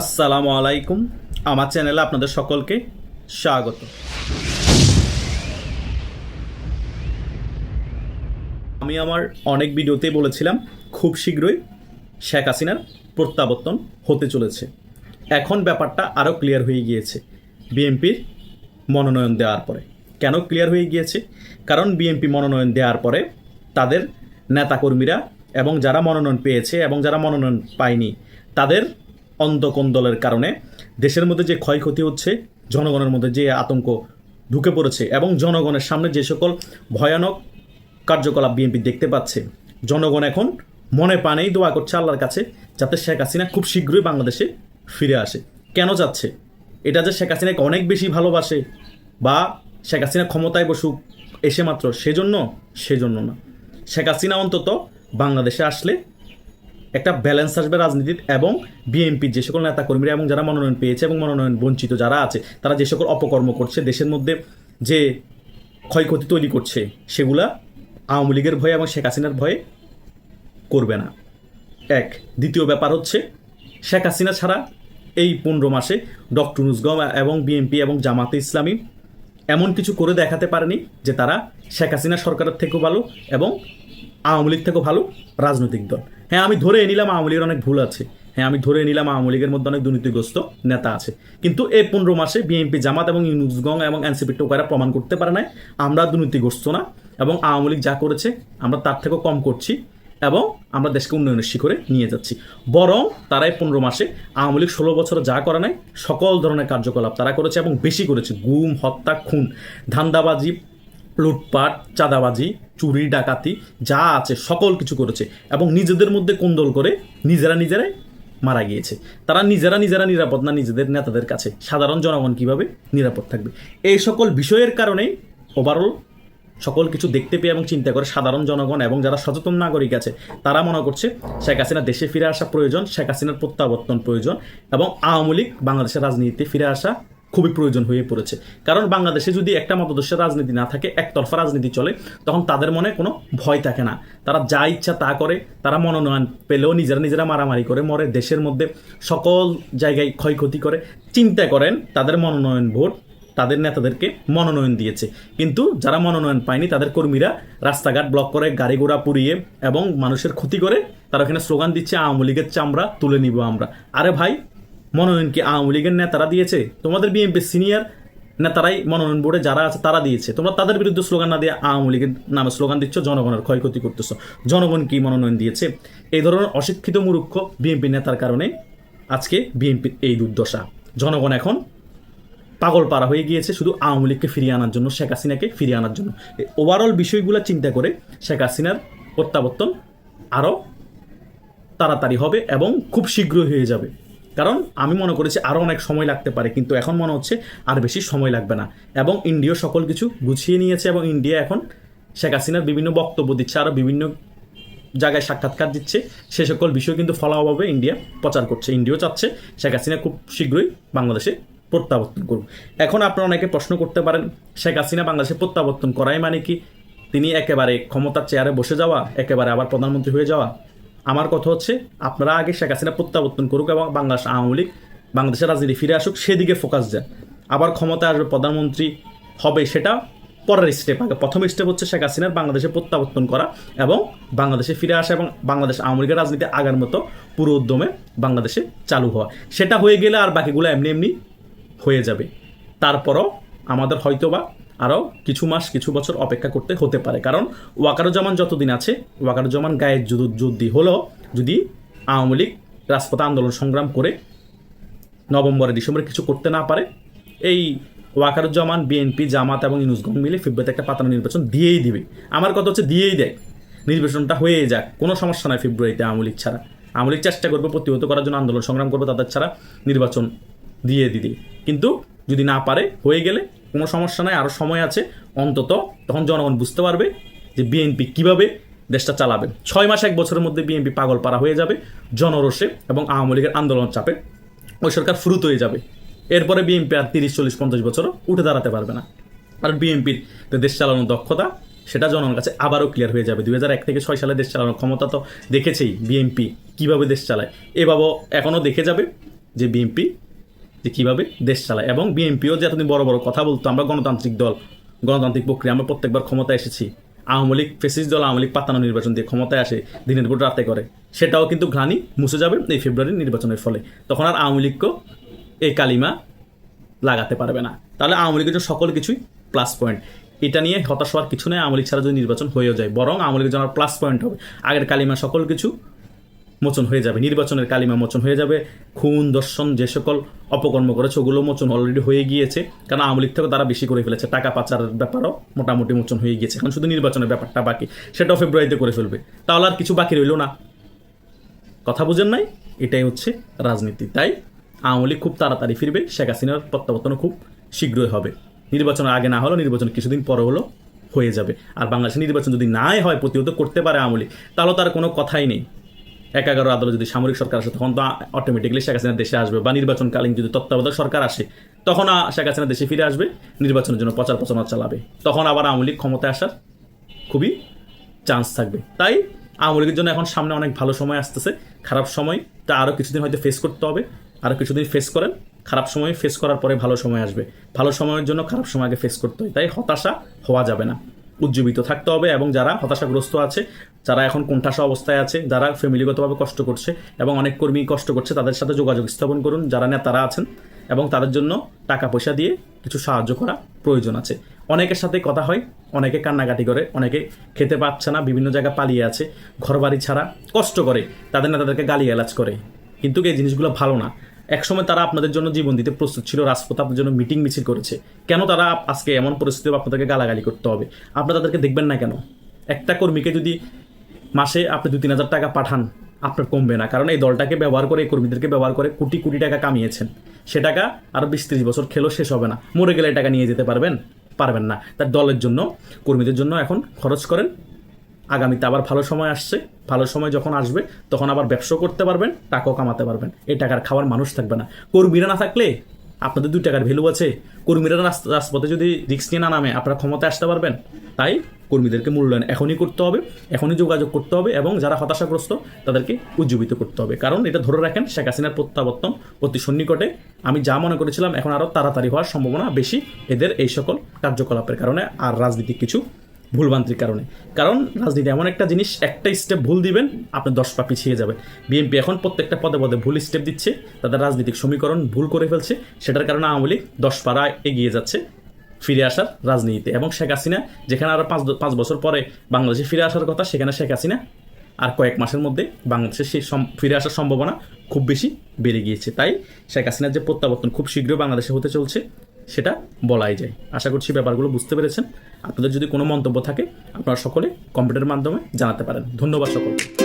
আসসালামু আলাইকুম। আমার চ্যানেলে আপনাদের সকলকে স্বাগত। আমি আমার অনেক ভিডিওতে বলেছিলাম, খুব শীঘ্রই শেখ হাসিনার প্রত্যাবর্তন হতে চলেছে। এখন ব্যাপারটা আরও ক্লিয়ার হয়ে গিয়েছে বিএনপির মনোনয়ন দেওয়ার পরে। কেন ক্লিয়ার হয়ে গিয়েছে? কারণ বিএনপি মনোনয়ন দেওয়ার পরে তাদের নেতাকর্মীরা এবং যারা মনোনয়ন পেয়েছে এবং যারা মনোনয়ন পায়নি, তাদের অন্তকন্দলের কারণে দেশের মধ্যে যে ক্ষয়ক্ষতি হচ্ছে, জনগণের মধ্যে যে আতঙ্ক ঢুকে পড়েছে এবং জনগণের সামনে যে সকল ভয়ানক কার্যকলাপ বিএনপি দেখতে পাচ্ছে, জনগণ এখন মনে পানেই দোয়া করছে আল্লাহর কাছে যাতে শেখ হাসিনা খুব শীঘ্রই বাংলাদেশে ফিরে আসে। কেন যাচ্ছে? এটা যে শেখ হাসিনাকে অনেক বেশি ভালোবাসে বা শেখ হাসিনা ক্ষমতায় বসুক এসে মাত্র সেজন্য সেজন্য না। শেখ হাসিনা অন্তত বাংলাদেশে আসলে একটা ব্যালেন্স আসবে রাজনীতির এবং বিএনপির যে সকল নেতাকর্মীরা এবং যারা মনোনয়ন পেয়েছে এবং মনোনয়ন বঞ্চিত যারা আছে, তারা যে সকল অপকর্ম করছে, দেশের মধ্যে যে ক্ষয়ক্ষতি তৈরি করছে, সেগুলা আওয়ামী লীগের ভয়ে এবং শেখ হাসিনার ভয়ে করবে না। এক, দ্বিতীয় ব্যাপার হচ্ছে, শেখ হাসিনা ছাড়া এই পনেরো মাসে ডক্টর নুসগম এবং বিএনপি এবং জামাতে ইসলামী এমন কিছু করে দেখাতে পারেনি যে তারা শেখ হাসিনা সরকারের থেকেও ভালো এবং আওয়ামী লীগ থেকেও ভালো রাজনৈতিক দল। হ্যাঁ আমি ধরে নিলাম আওয়ামী লীগের অনেক ভুল আছে। হ্যাঁ আমি ধরে নিলাম আওয়ামী লীগের মধ্যে অনেক দুর্নীতিগ্রস্ত নেতা আছে। কিন্তু এই পনেরো মাসে বিএনপি, জামাত এবং ইউনুসগং এবং এনসিপি টোকারা প্রমাণ করতে পারে নাই। আমরা দুর্নীতিগ্রস্ত না এবং আওয়ামী লীগ যা করেছে, আমরা তার থেকেও কম করছি এবং আমরা দেশকে উন্নয়নের শিখরে নিয়ে যাচ্ছি। বরং তারাই পনেরো মাসে আওয়ামী লীগ ষোলো বছর যা করে নাই, সকল ধরনের কার্যকলাপ তারা করেছে এবং বেশি করেছে। গুম, হত্যা, খুন, ধান্দাবাজি লুটপাট, চাঁদাবাজি, চুরি, ডাকাতি, যা আছে, সকল কিছু করেছে এবং নিজেদের মধ্যে কোন্দল করে নিজেরা নিজেরাই মারা গিয়েছে। তারা নিজেরা নিজেরা নিরাপদ না নিজেদের নেতাদের কাছে? সাধারণ জনগণ কীভাবে নিরাপদ থাকবে? এই সকল বিষয়ের কারণেই ওভারঅল সকল কিছু দেখতে পেয়ে এবং চিন্তা করে সাধারণ জনগণ এবং যারা সচেতন নাগরিক আছে, তারা মনে করছে শেখ হাসিনা দেশে ফিরে আসা প্রয়োজন, শেখ হাসিনার প্রত্যাবর্তন প্রয়োজন এবং আওয়ামী লীগ বাংলাদেশের রাজনীতিতে ফিরে আসা খুবই প্রয়োজন হয়ে পড়েছে। কারণ বাংলাদেশে যদি একটা মতদর্শের রাজনীতি না থাকে, একতরফা রাজনীতি চলে, তখন তাদের মনে কোনো ভয় থাকে না। তারা যা ইচ্ছা তা করে, তারা মনোনয়ন পেলেও নিজেরা নিজেরা মারামারি করে, মরে দেশের মধ্যে সকল জায়গায় ক্ষয়ক্ষতি করে। চিন্তা করেন, তাদের মনোনয়ন ভোট তাদের নেতাদেরকে মনোনয়ন দিয়েছে। কিন্তু যারা মনোনয়ন পায়নি, তাদের কর্মীরা রাস্তাঘাট ব্লক করে, গাড়ি ঘোড়া পুড়িয়ে এবং মানুষের ক্ষতি করে, তারা ওখানে স্লোগান দিচ্ছে, আওয়ামী লীগের চামড়া তুলে নিব আমরা। আরে ভাই মনোনয়ন কি আওয়ামী লীগের নেতারা দিয়েছে? তোমাদের বিএনপি সিনিয়র নেতারাই মনোনয়ন বোর্ডে যারা আছে তারা দিয়েছে। তোমরা তাদের বিরুদ্ধে স্লোগান না দিয়ে আওয়ামী লীগের নামে স্লোগান দিচ্ছ, জনগণের ক্ষয়ক্ষতি করতেছো। জনগণ কি মনোনয়ন দিয়েছে? এই ধরনের অশিক্ষিত মূর্খ বিএনপি নেতার কারণে আজকে বিএনপির এই দুর্দশা। জনগণ এখন পাগল পাড়া হয়ে গিয়েছে শুধু আওয়ামী লীগকে ফিরিয়ে আনার জন্য, শেখ হাসিনাকে ফিরিয়ে আনার জন্য। ওভারঅল বিষয়গুলো চিন্তা করে শেখ হাসিনার প্রত্যাবর্তন আরও তাড়াতাড়ি হবে এবং খুব শীঘ্রই হয়ে যাবে। কারণ আমি মনে করেছি আরও অনেক সময় লাগতে পারে, কিন্তু এখন মনে হচ্ছে আর বেশি সময় লাগবে না। এবং ইন্ডিয়া সকল কিছু গুছিয়ে নিয়েছে এবং ইন্ডিয়া এখন শেখ হাসিনার বিভিন্ন বক্তব্য দিচ্ছে আরও বিভিন্ন জায়গায় সাক্ষাৎকার দিচ্ছে। সে সকল বিষয় কিন্তু ফলাভাবে ইন্ডিয়া প্রচার করছে। ইন্ডিয়াও চাচ্ছে শেখ হাসিনা খুব শীঘ্রই বাংলাদেশে প্রত্যাবর্তন করুন এখন আপনারা অনেকে প্রশ্ন করতে পারেন, শেখ হাসিনা বাংলাদেশে প্রত্যাবর্তন করাই মানে কি? তিনি একেবারে ক্ষমতার চেয়ারে বসে যাওয়া, একেবারে আবার প্রধানমন্ত্রী হয়ে যাওয়া? আমার কথা হচ্ছে, আপনারা আগে শেখ হাসিনা প্রত্যাবর্তন করুক এবং বাংলাদেশ আওয়ামী লীগ, বাংলাদেশের রাজনীতি ফিরে আসুক, সেদিকে ফোকাস দেন। আবার ক্ষমতায় আসবে প্রধানমন্ত্রী, হবে সেটা পরের স্টেপ আগে। প্রথম স্টেপ হচ্ছে শেখ হাসিনার বাংলাদেশে প্রত্যাবর্তন করা এবং বাংলাদেশে ফিরে আসা এবং বাংলাদেশ আওয়ামী লীগের রাজনীতি আগার মতো পুরো উদ্যমে বাংলাদেশে চালু হওয়া। সেটা হয়ে গেলে আর বাকিগুলো এমনি এমনি হয়ে যাবে। তারপরও আমাদের হয়তোবা আরও কিছু মাস, কিছু বছর অপেক্ষা করতে হতে পারে। কারণ ওয়াকারুজ্জামান যতদিন আছে, ওয়াকারুজ্জামান গায়ের যুদ্ধ হলো যদি আওয়ামী লীগ রাজপথে আন্দোলন সংগ্রাম করে নভেম্বরে, ডিসেম্বরে কিছু করতে না পারে, এই ওয়াকারুজ্জামান, বিএনপি, জামাত এবং ইউনুসগঞ্জ মিলে ফেব্রুয়ারিতে একটা পাতানো নির্বাচন দিয়েই দিবে। আমার কথা হচ্ছে দিয়েই দেয়। নির্বাচনটা হয়ে যাক, কোনো সমস্যা নয় ফেব্রুয়ারিতে আওয়ামী লীগ ছাড়া। আওয়ামী লীগ চেষ্টা করবে প্রতিহত করার জন্য, আন্দোলন সংগ্রাম করবে, তাদের ছাড়া নির্বাচন দিয়ে দিদি কিন্তু যদি না পারে, হয়ে গেলে কোনো সমস্যা নাই আরও সময় আছে। অন্তত তখন জনগণ বুঝতে পারবে যে বিএনপি কীভাবে দেশটা চালাবে। ছয় মাস, এক বছরের মধ্যে বিএনপি পাগল পাড়া হয়ে যাবে, জনরোষে এবং আওয়ামী লীগের আন্দোলন চাপে ওই সরকার ফুরুত হয়ে যাবে। এরপরে বিএনপি আর তিরিশ, চল্লিশ, পঞ্চাশ বছরও উঠে দাঁড়াতে পারবে না। কারণ বিএনপির দেশ চালানোর দক্ষতা, সেটা জনগণের কাছে আবারও ক্লিয়ার হয়ে যাবে। দুই এক থেকে ছয় সালে দেশ চালানোর ক্ষমতা তো দেখেছেই বিএনপি কীভাবে দেশ চালায়। এভাবে এখনও দেখে যাবে যে বিএনপি যে কীভাবে দেশ চালায়। এবং বিএনপিও যে এতদিন বড় বড় কথা বলতো, আমরা গণতান্ত্রিক দল, গণতান্ত্রিক প্রক্রিয়া, আমরা প্রত্যেকবার ক্ষমতায় এসেছি। আওয়ামী লীগ ফেসিস দল, আওয়ামী লীগ পাতানো নির্বাচন দিয়ে ক্ষমতায় আসে, দিনের ভোট রাতে করে। সেটাও কিন্তু ঘানি মুছে যাবে এই ফেব্রুয়ারির নির্বাচনের ফলে। তখন আর আওয়ামী লীগকেও এই কালিমা লাগাতে পারবে না। তাহলে আওয়ামী লীগের জন্য সকল কিছুই প্লাস পয়েন্ট এটা নিয়ে হতাশ হওয়ার কিছু নেই, আওয়ামী লীগ ছাড়া যদি নির্বাচন হয়েও যায়, বরং আওয়ামী লীগের জন্য প্লাস পয়েন্ট হবে। আগের কালিমা সকল কিছু মোচন হয়ে যাবে। নির্বাচনের কালিমা মোচন হয়ে যাবে। খুন, দর্শন, যে সকল অপকর্ম করেছে, ওগুলো মোচন অলরেডি হয়ে গিয়েছে। কারণ আওয়ামী লীগ থেকে তারা বেশি করে ফেলেছে? টাকা পাচারের ব্যাপারও মোটামুটি মোচন হয়ে গিয়েছে। এখন শুধু নির্বাচনের ব্যাপারটা বাকি। সেটাও ফেব্রুয়ারিতে করে ফেলবে। তাহলে আর কিছু বাকি রইল না। কথা বুঝেন নাই? এটাই হচ্ছে রাজনীতি। তাই আওয়ামী লীগ খুব তাড়াতাড়ি ফিরবে। শেখ হাসিনার প্রত্যাবর্তনও খুব শীঘ্রই হবে। নির্বাচনের আগে না হলেও নির্বাচন কিছুদিন পরে হলো, হয়ে যাবে। আর বাংলাদেশের নির্বাচন যদি নাই হয়, প্রতিহত করতে পারে আওয়ামী লীগ, তাহলে তার কোনো কথাই নেই। এক এগারো আদালত যদি সামরিক সরকার আসে, তখন তো অটোমেটিকলি শেখ হাসিনা দেশে আসবে বা নির্বাচনকালীন যদি তত্ত্বাবধায়ক সরকার আসে, তখন শেখ হাসিনা দেশে ফিরে আসবে, নির্বাচনের জন্য প্রচার প্রচারণা চালাবে। তখন আবার আওয়ামী লীগ ক্ষমতায় আসার খুবই চান্স থাকবে। তাই আওয়ামী লীগের জন্য এখন সামনে অনেক ভালো সময় আসতেছে, খারাপ সময়। তা আরও কিছুদিন হয়তো ফেস করতে হবে আরও কিছুদিন ফেস করেন, খারাপ সময় ফেস করার পরে ভালো সময় আসবে। ভালো সময়ের জন্য খারাপ সময় আগে ফেস করতে হয়, তাই হতাশা হওয়া যাবে না। উজ্জীবিত থাকতে হবে এবং যারা হতাশাগ্রস্ত আছে, যারা এখন কোণঠাসা অবস্থায় আছে, যারা ফ্যামিলিগতভাবে কষ্ট করছে এবং অনেক কর্মী কষ্ট করছে, তাদের সাথে যোগাযোগ স্থাপন করুন, যারা নেতারা আছেন এবং তাদের জন্য টাকা পয়সা দিয়ে কিছু সাহায্য করা প্রয়োজন আছে। অনেকের সাথে কথা হয়, অনেকে কান্নাকাটি করে, অনেকে খেতে পাচ্ছে না, বিভিন্ন জায়গায় পালিয়ে আছে, ঘরবাড়ি ছাড়া কষ্ট করে, তাদের নেতাদেরকে গালি এলাজ করে। কিন্তু এই জিনিসগুলো ভালো না? একসময় তারা আপনাদের জন্য জীবন দিতে প্রস্তুত ছিল, রাজপথে আপনাদের জন্য মিটিং মিছিল করেছে। কেন তারা আজকে এমন পরিস্থিতি আপনাদেরকে গালাগালি করতে হবে? আপনারা তাদেরকে দেখবেন না কেন? একটা কর্মীকে যদি মাসে আপনি দু তিন হাজার টাকা পাঠান, আপনার কমবে না। কারণ এই দলটাকে ব্যবহার করে, এই কর্মীদেরকে ব্যবহার করে কোটি কোটি টাকা কামিয়েছেন। সে টাকা আরও বিশ ত্রিশ বছর খেলেও শেষ হবে না। মরে গেলে টাকা নিয়ে যেতে পারবেন? পারবেন না। তার দলের জন্য, কর্মীদের জন্য এখন খরচ করেন আগামীতে আবার ভালো সময় আসছে, ভালো সময় যখন আসবে, তখন আবার ব্যবসা করতে পারবেন, টাকাও কামাতে পারবেন। এই টাকার খাওয়ার মানুষ থাকবে না। কর্মীরা না থাকলে আপনাদের দুই টাকার ভ্যালু আছে। কর্মীরা রাজপথে যদি রিক্স নিয়ে না নামে, আপনারা ক্ষমতায় আসতে পারবেন। তাই কর্মীদেরকে মূল্যায়ন এখনই করতে হবে, এখনই যোগাযোগ করতে হবে এবং যারা হতাশাগ্রস্ত, তাদেরকে উজ্জীবিত করতে হবে। কারণ এটা ধরে রাখেন শেখ হাসিনার প্রত্যাবর্তন অতি সন্নিকটে। আমি যা মনে করেছিলাম, এখন আরও তাড়াতাড়ি হওয়ার সম্ভাবনা বেশি। এদের এই সকল কার্যকলাপের কারণে আর রাজনীতিক কিছু ভুলভ্রান্তির কারণে। কারণ রাজনীতি এমন একটা জিনিস, একটা স্টেপ ভুল দিবেন, আপনি দশ পা পিছিয়ে যাবে বিএনপি এখন প্রত্যেকটা পদে পদে ভুল স্টেপ দিচ্ছে, তাদের রাজনৈতিক সমীকরণ ভুল করে ফেলছে, সেটার কারণে আওয়ামী লীগ দশ পাড়া এগিয়ে যাচ্ছে ফিরে আসার রাজনীতিতে। এবং শেখ হাসিনা, যেখানে আরও পাঁচ পাঁচ বছর পরে বাংলাদেশে ফিরে আসার কথা, সেখানে শেখ হাসিনা আর কয়েক মাসের মধ্যে বাংলাদেশে সেই ফিরে আসার সম্ভাবনা খুব বেশি বেড়ে গিয়েছে। তাই শেখ হাসিনার যে প্রত্যাবর্তন খুব শীঘ্রই বাংলাদেশে হতে চলছে। সেটা বলাই যায়। আশা করছি ব্যাপারগুলো বুঝতে পেরেছেন। আপনাদের যদি কোনো মন্তব্য থাকে, আপনারা সকলে কম্পিউটারের মাধ্যমে জানাতে পারেন। ধন্যবাদ সকলকে।